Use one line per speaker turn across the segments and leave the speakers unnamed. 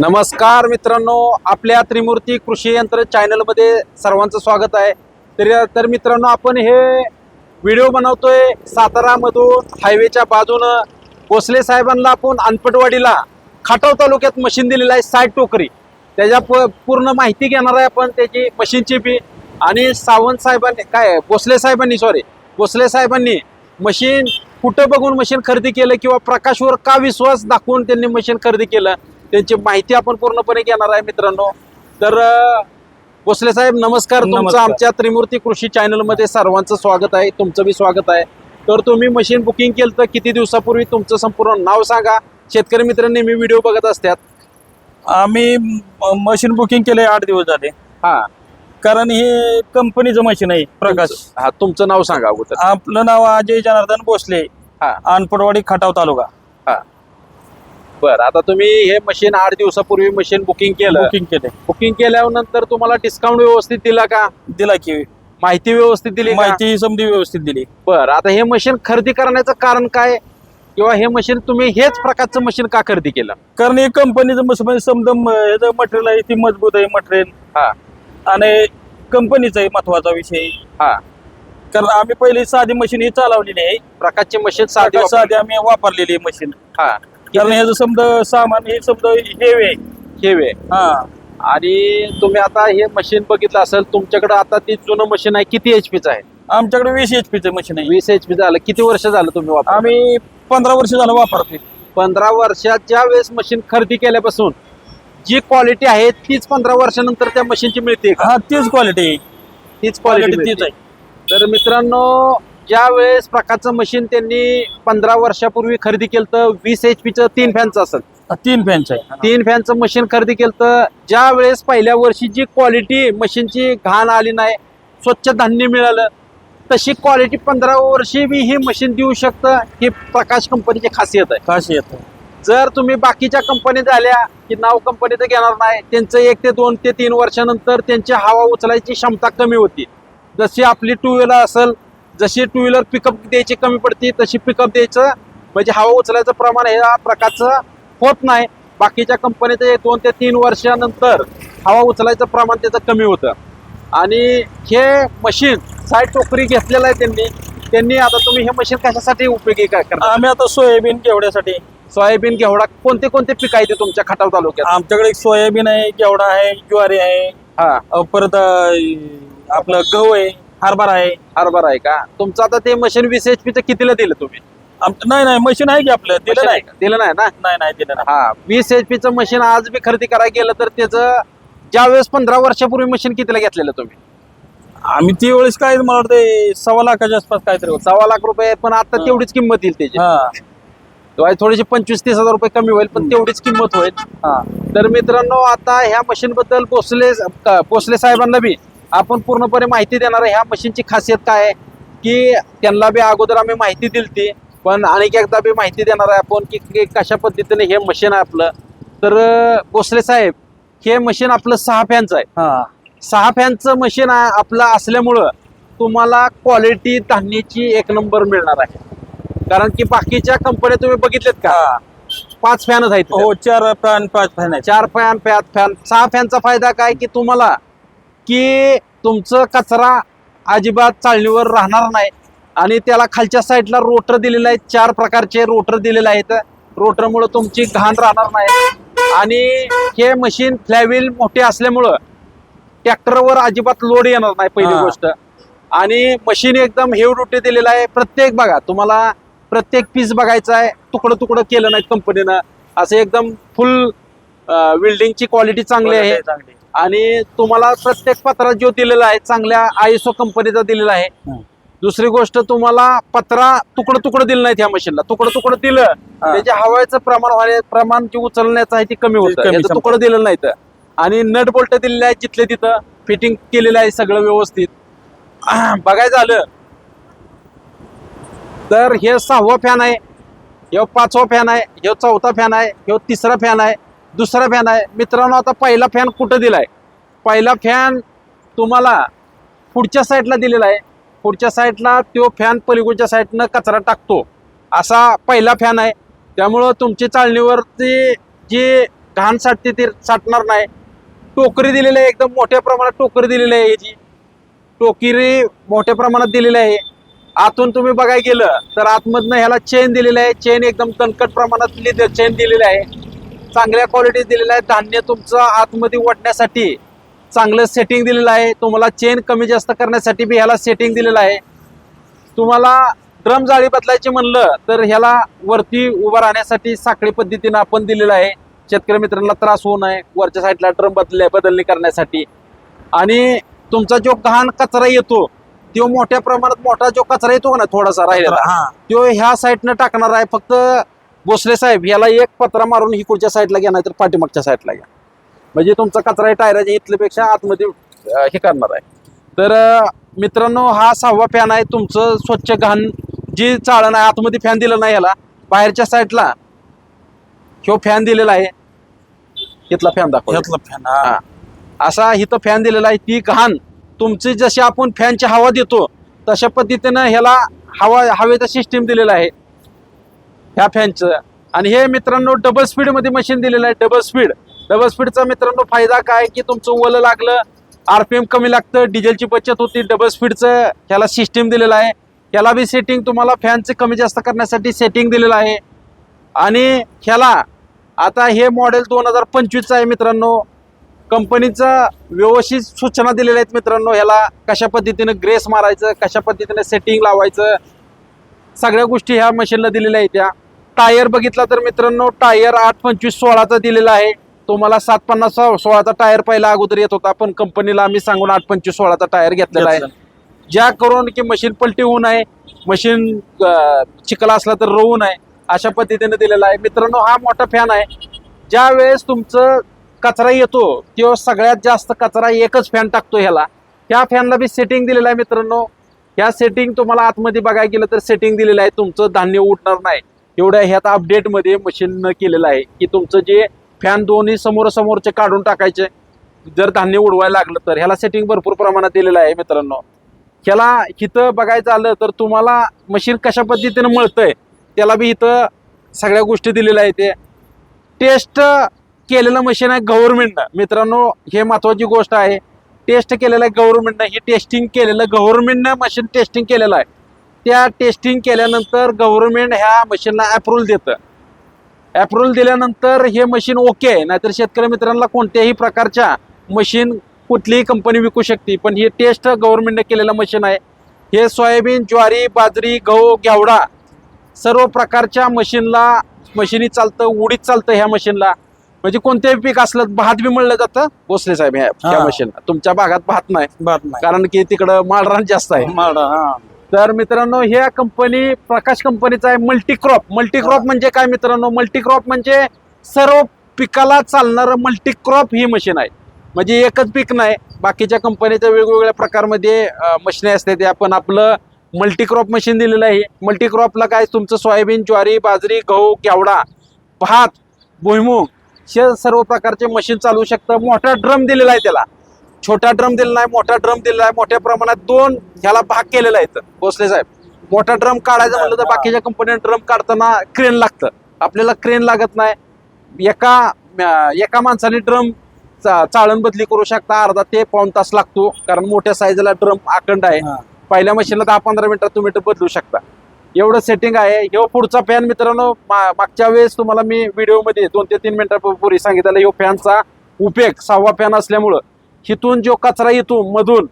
नमस्कार मित्रांनो आपल्या त्रिमूर्ती कृषी यंत्र चॅनलमध्ये सर्वांचं स्वागत आहे. तर तर मित्रांनो आपण हे व्हिडिओ बनवतोय सातारामधून हायवेच्या बाजूनं. भोसले साहेबांना आपण अनपटवाडीला खाटाव तालुक्यात मशीन दिलेलं आहे साठ टोकरी. त्याच्या प पूर्ण माहिती घेणार आहे आपण त्याची मशीनची बी. आणि सावंत साहेबांनी काय भोसले साहेबांनी सॉरी भोसले साहेबांनी मशीन कुठं बघून मशीन खरेदी केलं किंवा प्रकाशवर का विश्वास दाखवून त्यांनी मशीन खरेदी केलं? त्यांची माहिती आपण पूर्णपणे घेणार आहे मित्रांनो. तर भोसले साहेब नमस्कार. तुमचं. आमच्या त्रिमूर्ती कृषी चॅनलमध्ये सर्वांचं स्वागत आहे. तुमचं बी स्वागत आहे. तर तुम्ही मशीन बुकिंग केलं तर किती दिवसापूर्वी? तुमचं संपूर्ण नाव सांगा. शेतकरी मित्र नेहमी व्हिडिओ बघत असतात
आम्ही म- मशीन बुकिंग केलंय आठ दिवस झाले.
हा.
कारण हे कंपनीचं मशीन आहे प्रकाश.
हा तुमचं नाव सांगा अगोदर.
आपलं नाव अजय जनार्दन भोसले.
हा.
अनपडवाडी खटाव तालुका.
बर आता तुम्ही हे मशीन आठ दिवसापूर्वी मशीन बुकिंग केलं.
बुकिंग केले.
बुकिंग केल्यानंतर तुम्हाला डिस्काउंट व्यवस्थित दिला का?
दिला की.
माहिती व्यवस्थित दिली का?
माहिती समधी व्यवस्थित दिली.
बर आता हे मशीन खरेदी करण्याचं कारण काय? किंवा हे मशीन तुम्ही हेच प्रकारचं मशीन का खरेदी केलं?
कारण हे कंपनीचं मशीन समजा ह्याचं मटेरियल आहे ती मजबूत आहे मटेरियल
हा.
आणि कंपनीचा आहे महत्त्वाचा विषय.
हा.
कारण आम्ही पहिली साधी मशीन ही चालवलेली आहे.
प्रकारची मशीन साधी
साधी साधी आम्ही वापरलेली आहे मशीन
हा.
कारण ह्याचं समजा सामान हे समजा हेवे आहे.
हेवे
हा.
आणि तुम्ही आता हे मशीन बघितलं असेल तुमच्याकडे आता ती जुनं मशीन आहे किती एच पीचं आहे?
आमच्याकडे वीस एच पीचं मशीन आहे.
वीस एच पी झालं. किती वर्ष झालं तुम्ही वापर
आम्ही पंधरा वर्ष झालं वापरतोय.
पंधरा वर्षाच्या वेळेस मशीन खरेदी केल्यापासून जी क्वालिटी आहे तीच पंधरा वर्षानंतर त्या मशीनची मिळते का?
हा तीच क्वालिटी
तीच
क्वालिटी
क्वालिटी
तीच आहे.
तर मित्रांनो ज्या वेळेस प्रकारचं मशीन त्यांनी पंधरा वर्षापूर्वी खरेदी केलं तर वीस एच पीचं तीन फॅनचं असेल.
तीन फॅनच आहे.
तीन फॅनचं मशीन खरेदी केलं तर ज्या वेळेस पहिल्या वर्षी जी क्वालिटी मशीनची घाण आली नाही स्वच्छ धान्य मिळालं तशी क्वालिटी पंधरा वर्षी बी ही मशीन देऊ शकतं ही प्रकाश कंपनीची खासियत आहे.
काशी येत
जर तुम्ही बाकीच्या कंपनी झाल्या की नाव कंपनीचं घेणार नाही त्यांचं एक ते दोन ते तीन वर्षानंतर त्यांची हवा उचलायची क्षमता कमी होती. जशी आपली टू व्हीलर असेल जशी टू व्हीलर पिकअप द्यायची कमी पडते तशी पिकअप द्यायचं. म्हणजे हवा उचलायचं प्रमाण हे या प्रकारचं होत नाही. बाकीच्या कंपनीचं एक दोन ते तीन वर्षानंतर हवा उचलायचं प्रमाण त्याचं कमी होतं. आणि हे मशीन साईड टोकरी घेतलेलं आहे त्यांनी. त्यांनी आता तुम्ही हे मशीन कशासाठी उपयोगी काय करणार
आम्ही आता सोयाबीन घेवड्यासाठी.
सोयाबीन घेवडा कोणते कोणते पीक आहे ते तुमच्या खटाव तालुक्यात?
आमच्याकडे सोयाबीन आहे घेवडा आहे ज्वारी आहे
हा.
परत आपलं गहू आहे. हरभरा आहे.
हरभरा आहे का? तुमचं आता ते मशीन वीस एच पीचं कितीला दिलं तुम्ही?
नाही नाही मशीन आहे की आपलं? दिलं नाही.
दिलं नाही ना?
नाही नाही दिलं नाही.
हा वीस एच पीचं मशीन आज बी खरेदी करायला गेलं तर त्याचं ज्या वेळेस पंधरा वर्षापूर्वी मशीन कितीला घेतलेलं तुम्ही?
आम्ही ती वेळेस काय मला वाटतं सव्वा लाखाच्या आसपास काहीतरी होतं.
सव्वा लाख रुपये पण आता
हा.
तेवढीच किंमत येईल त्याची.
हा.
तेव्हा थोडीशी पंचवीस तीस हजार रुपये कमी होईल पण तेवढीच किंमत होईल.
हा.
तर मित्रांनो आता ह्या मशीन बद्दल भोसले क- भोसले साहेबांना बी आपण पूर्णपणे माहिती देणार आहे. ह्या मशीनची खासियत काय आहे? की त्यांना बी अगोदर आम्ही माहिती दिली ती पण अनेक एकदा बी माहिती देणार आहे आपण की कशा पद्धतीने हे मशीन आहे आपलं. तर अं, भोसले साहेब हे मशीन आपलं सहा फॅनचं आहे.
हा.
सहा फॅनचं मशीन आपलं असल्यामुळं तुम्हाला क्वालिटी धान्याची एक नंबर मिळणार आहे. कारण की बाकीच्या कंपन्या तुम्ही बघितल्यात का? पाच फॅनच आहेत
हो चार फॅन पाच फॅन आहेत.
चार फॅन पाच फॅन. सहा फॅनचा फायदा काय की तुम्हाला की तुमचं कचरा अजिबात चाळणीवर राहणार नाही. आणि त्याला खालच्या साईडला रोटर दिलेले आहेत चार प्रकारचे रोटर दिलेले आहेत. रोटरमुळं तुमची घाण राहणार नाही. आणि हे मशीन फ्लॅव्हिल मोठे असल्यामुळं ट्रॅक्टरवर अजिबात लोड येणार नाही पहिली. गोष्ट. आणि मशीन एकदम हेव रोटे दिलेलं आहे. प्रत्येक बघा तुम्हाला प्रत्येक पीस बघायचं आहे. तुकडं तुकडं केलं नाही कंपनीनं असं एकदम फुल विल्डिंगची क्वालिटी चांगली आहे. आणि तुम्हाला प्रत्येक पत्रा जो दिलेला आहे चांगल्या आयएसओ कंपनीचा दिलेला आहे.
हं.
दुसरी गोष्ट तुम्हाला पत्रा तुकडं तुकडं दिलं नाही त्या मशीनला तुकडं तुकडं दिलं.
हा.
त्याच्या हवायचं प्रमाण प्रमाण जे उचलण्याचं आहे ते कमी होतं. तुकडं दिलं नाही तर आणि नट बोल्ट दिलेले आहे जिथले तिथं. फिटिंग केलेलं आहे सगळं व्यवस्थित. बघायचं झालं. तर हे सहावा फॅन आहे. ह्यो पाचवा फॅन आहे. ह्यो चौथा फॅन आहे. ह्यो तिसरा फॅन आहे. दुसरा फॅन आहे. मित्रांनो आता पहिला फॅन कुठं दिला आहे पहिला फॅन तुम्हाला पुढच्या साईडला दिलेला आहे. पुढच्या साईडला तो फॅन पलीकडच्या साईडनं कचरा टाकतो. असा पहिला फॅन आहे. त्यामुळं तुमची चाळणीवरती जी घाण साठते ती साठणार नाही. टोकरी दिलेली आहे. एकदम मोठ्या प्रमाणात टोकरी दिलेली आहे याची. टोकरी मोठ्या प्रमाणात दिलेली आहे. आतून तुम्ही बघायला गेलं तर आतमधनं ह्याला चेन दिलेली आहे. चेन एकदम तणकट प्रमाणात चेन दिलेली आहे. चांगल्या क्वालिटी दिलेलं आहे धान्य तुमचं आतमध्ये ओढण्यासाठी चांगलं सेटिंग दिलेलं आहे. तुम्हाला चेन कमी जास्त करण्यासाठी बी ह्याला सेटिंग दिलेलं आहे. तुम्हाला ड्रम जाळी बदलायची म्हणलं तर ह्याला वरती उभं राहण्यासाठी साखळी पद्धतीनं आपण दिलेलं आहे. शेतकरी मित्रांना त्रास होऊ नये. वरच्या साईडला ड्रम बदल बदलणी करण्यासाठी. आणि तुमचा जो घाण कचरा येतो तो मोठ्या प्रमाणात मोठा जो कचरा येतो ना थोडासा राहिलेला
हा.
तो ह्या साईडनं टाकणार आहे. फक्त भोसले साहेब याला एक पत्रा मारून इकडच्या साईडला घ्या नाहीतर पाठीमागच्या साईडला घ्या. म्हणजे तुमचा कचरा टायराच्या इथल्यापेक्षा आतमध्ये हे करणार आहे. तर मित्रांनो हा सहावा फॅन आहे तुमचं स्वच्छ घाण. जी चाळण आहे आतमध्ये फॅन दिलं नाही याला. बाहेरच्या साईडला ह्यो फॅन दिलेला आहे. इथला फॅन दाखव
घेतलं फॅन हा.
हा. असा इथं फॅन दिलेला आहे. ती घाण तुमची जशी आपण फॅनची हवा देतो तशा पद्धतीनं ह्याला हवा हवेचा सिस्टीम दिलेला आहे. ह्या फॅनचं आणि हे मित्रांनो डबल स्पीडमध्ये मशीन दिलेलं आहे डबल स्पीड डबल स्पीडचा मित्रांनो फायदा काय? की तुमचं ओलं लागलं आरपीएम कमी लागतं डिझेलची बचत होती डबल स्पीडचं ह्याला सिस्टीम दिलेलं आहे. ह्याला बी सेटिंग तुम्हाला फॅनचं कमी जास्त करण्यासाठी सेटिंग दिलेलं आहे. आणि ह्याला आता हे मॉडेल दोन हजार पंचवीसचं आहे मित्रांनो. कंपनीचं व्यवस्थित सूचना दिलेल्या आहेत मित्रांनो. ह्याला कशा पद्धतीनं ग्रेस मारायचं कशा पद्धतीनं सेटिंग लावायचं सगळ्या गोष्टी ह्या मशीनला दिलेल्या आहेत त्या. टायर बघितला तर मित्रांनो टायर आठ पंचवीस सोळाचा दिलेला आहे. तुम्हाला सात पन्नास सोळाचा टायर पहिला अगोदर येत होता पण कंपनीला आम्ही सांगून आठ पंचवीस सोळाचा टायर घेतलेला आहे. ज्या करून की मशीन पलटी होऊ नये मशीन अं, चिखला असला तर रोवू नये अशा पद्धतीने दिलेला आहे. मित्रांनो हा मोठा फॅन आहे. ज्या वेळेस तुमचं कचरा येतो तो सगळ्यात जास्त कचरा एकच फॅन टाकतो ह्याला ह्या फॅनला बी सेटिंग दिलेलं आहे मित्रांनो. ह्या सेटिंग तुम्हाला आतमध्ये बघायला गेलं तर सेटिंग दिलेलं आहे. तुमचं धान्य उठणार नाही. एवढ्या ह्यात अपडेटमध्ये मशीन केलेलं आहे की तुमचं जे फॅन दोन्ही समोरासमोरचे काढून टाकायचे जर धान्य उडवायला लागलं तर. ह्याला सेटिंग भरपूर प्रमाणात दिलेलं आहे मित्रांनो. ह्याला इथं बघायचं आलं तर तुम्हाला मशीन कशा पद्धतीनं मळतंय त्याला बी इथं सगळ्या गोष्टी दिलेल्या आहेत. ते टेस्ट केलेलं मशीन आहे गव्हर्नमेंटनं मित्रांनो हे महत्वाची गोष्ट आहे. टेस्ट केलेलं आहे गव्हर्नमेंटनं हे टेस्टिंग केलेलं गव्हर्नमेंटनं मशीन टेस्टिंग केलेलं आहे. त्या टेस्टिंग केल्यानंतर गव्हर्नमेंट ह्या मशीनला अप्रुव्हल देतं. अप्रुव्हल दिल्यानंतर हे मशीन ओके आहे नाहीतर शेतकरी मित्रांना कोणत्याही प्रकारच्या मशीन कुठलीही कंपनी विकू शकते. पण ही टेस्ट गव्हर्नमेंटने केलेलं मशीन आहे. हे सोयाबीन ज्वारी बाजरी गहू घेवडा सर्व प्रकारच्या मशीनला मशिनी चालतं उडीत चालतं ह्या मशीनला म्हणजे कोणतेही पीक असलं भात बी म्हणलं जातं भोसले साहेब ह्या. मशीनला तुमच्या भागात भात नाही. कारण की तिकडं माळरान जास्त आहे.
माडा हा.
तर मित्रांनो ह्या कंपनी प्रकाश कंपनीचा आहे मल्टीक्रॉप मल्टीक्रॉप म्हणजे काय मित्रांनो? मल्टीक्रॉप म्हणजे सर्व पिकाला चालणारं मल्टीक्रॉप ही मशीन आहे. म्हणजे एकच पीक नाही बाकीच्या कंपनीच्या वेगवेगळ्या प्रकारमध्ये मशीन असते ते. आपण आपलं मल्टीक्रॉप मशीन दिलेलं आहे. मल्टीक्रॉपला काय? तुमचं सोयाबीन ज्वारी बाजरी गहू केवडा भात भुईमुग हे सर्व प्रकारचे मशीन चालवू शकतं. मोठा ड्रम दिलेला आहे त्याला. छोटा ड्रम दिलेला आहे मोठा ड्रम दिलेला आहे मोठ्या प्रमाणात दोन ह्याला भाग केलेला आहे. भोसले साहेब. मोठा ड्रम काढायचं म्हणलं तर बाकीच्या कंपन्या ड्रम काढताना क्रेन लागतं. आपल्याला क्रेन लागत नाही. एका एका माणसाने ड्रम चाळण बदली करू शकता अर्धा ते पाऊन तास लागतो कारण मोठ्या साईजला ड्रम अखंड आहे.
हा.
पहिल्या मशीनला दहा पंधरा मिनिटात तुम्ही ते बदलू शकता. एवढं सेटिंग आहे. ह्यो पुढचा फॅन मित्रांनो मागच्या वेळेस तुम्हाला मी व्हिडिओमध्ये दोन ते तीन मिनिटापूर्वी सांगितलेलं ह्यो फॅनचा उपयोग सहावा फॅन असल्यामुळं हिथून जो कचरा येतो मधून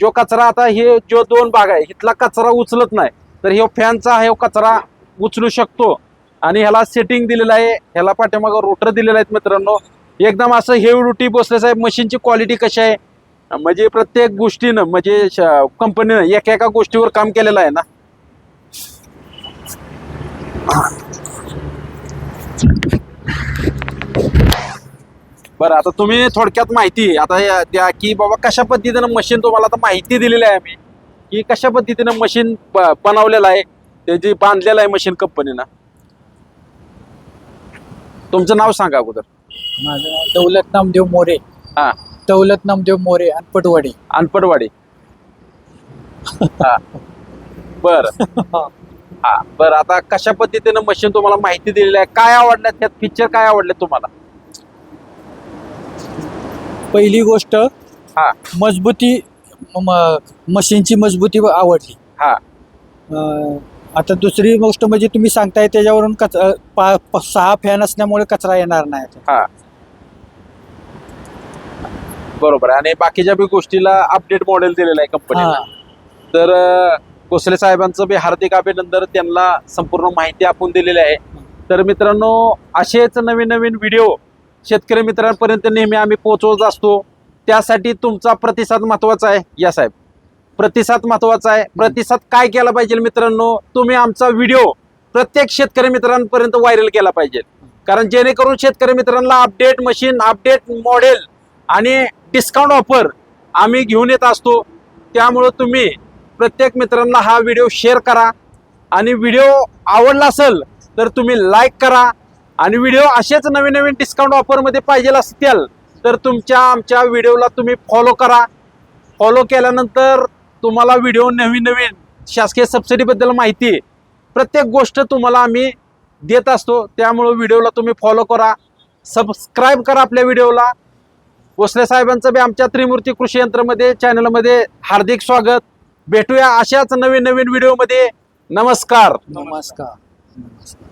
जो कचरा आता हे जो दोन भाग आहे इथला कचरा उचलत नाही तर ह्यो फॅनचा ह्यो कचरा उचलू शकतो. आणि ह्याला सेटिंग दिलेलं आहे ह्याला पाठीमागं रोटर दिलेलं आहेत मित्रांनो. एकदम असं हेवी ड्युटी बसलेच आहे मशीनची क्वालिटी कशी आहे? म्हणजे प्रत्येक गोष्टीनं म्हणजे कंपनीनं एका एका गोष्टीवर काम केलेलं आहे ना? बरं आता तुम्ही थोडक्यात माहिती आता या- द्या की बाबा कशा पद्धतीनं मशीन तुम्हाला आता माहिती दिलेली आहे आम्ही. की कशा पद्धतीनं मशीन बनवलेलं आहे त्याची बांधलेलं आहे मशीन कंपनीनं तुमचं नाव सांगा अगोदर.
माझं नाव दौलत नामदेव मोरे.
हा.
दौलत नामदेव मोरे अनपटवाडी
अनपडवाडी हा. बर. हा बर आता कशा पद्धतीनं मशीन तुम्हाला माहिती दिलेली आहे? काय आवडलं त्यात? फीचर काय आवडले तुम्हाला?
पहिली गोष्ट
हा.
मजबूती म- मशीनची मजबूती आवडली.
हा.
अं, आता दुसरी गोष्ट म्हणजे तुम्ही सांगताय त्याच्यावरून कच अं, पा- प- सहा फॅन असल्यामुळे कचरा येणार नाही
हा. बरोबर आहे. आणि बाकीच्या बी गोष्टीला अपडेट मॉडेल दिलेलं आहे कंपनीला
हा.
तर अं, कोसले साहेबांचं बी हार्दिक अभिनंदन. त्यांना संपूर्ण माहिती आपण दिलेली आहे. तर मित्रांनो असेच नवीन नवीन व्हिडिओ शेतकरी मित्रांपर्यंत नेहमी आम्ही पोहोचवत असतो. त्यासाठी तुमचा प्रतिसाद महत्त्वाचा आहे. या साहेब प्रतिसाद महत्त्वाचा आहे. प्रतिसाद काय केला पाहिजे मित्रांनो? तुम्ही आमचा व्हिडिओ प्रत्येक शेतकरी मित्रांपर्यंत व्हायरल केला पाहिजे. कारण जेणेकरून शेतकरी मित्रांना अपडेट मशीन अपडेट मॉडेल आणि डिस्काउंट ऑफर आम्ही घेऊन येत असतो. त्यामुळं तुम्ही प्रत्येक मित्रांना हा व्हिडिओ शेअर करा. आणि व्हिडिओ आवडला असेल तर तुम्ही लाईक करा. आणि व्हिडिओ असेच नवीन नवीन डिस्काउंट ऑफरमध्ये पाहिजे असतील तर तुमच्या आमच्या व्हिडिओला तुम्ही फॉलो करा. फॉलो केल्यानंतर तुम्हाला व्हिडिओ नवीन नवीन शासकीय सबसिडीबद्दल माहिती प्रत्येक गोष्ट तुम्हाला आम्ही देत असतो. त्यामुळं व्हिडिओला तुम्ही फॉलो करा. सबस्क्राईब करा आपल्या व्हिडिओला भोसले साहेबांचं बी आमच्या त्रिमूर्ती कृषी यंत्रमध्ये चॅनलमध्ये हार्दिक स्वागत. भेटूया अशाच नवीन नवीन व्हिडिओमध्ये नमस्कार.
नमस्कार. नमस्कार.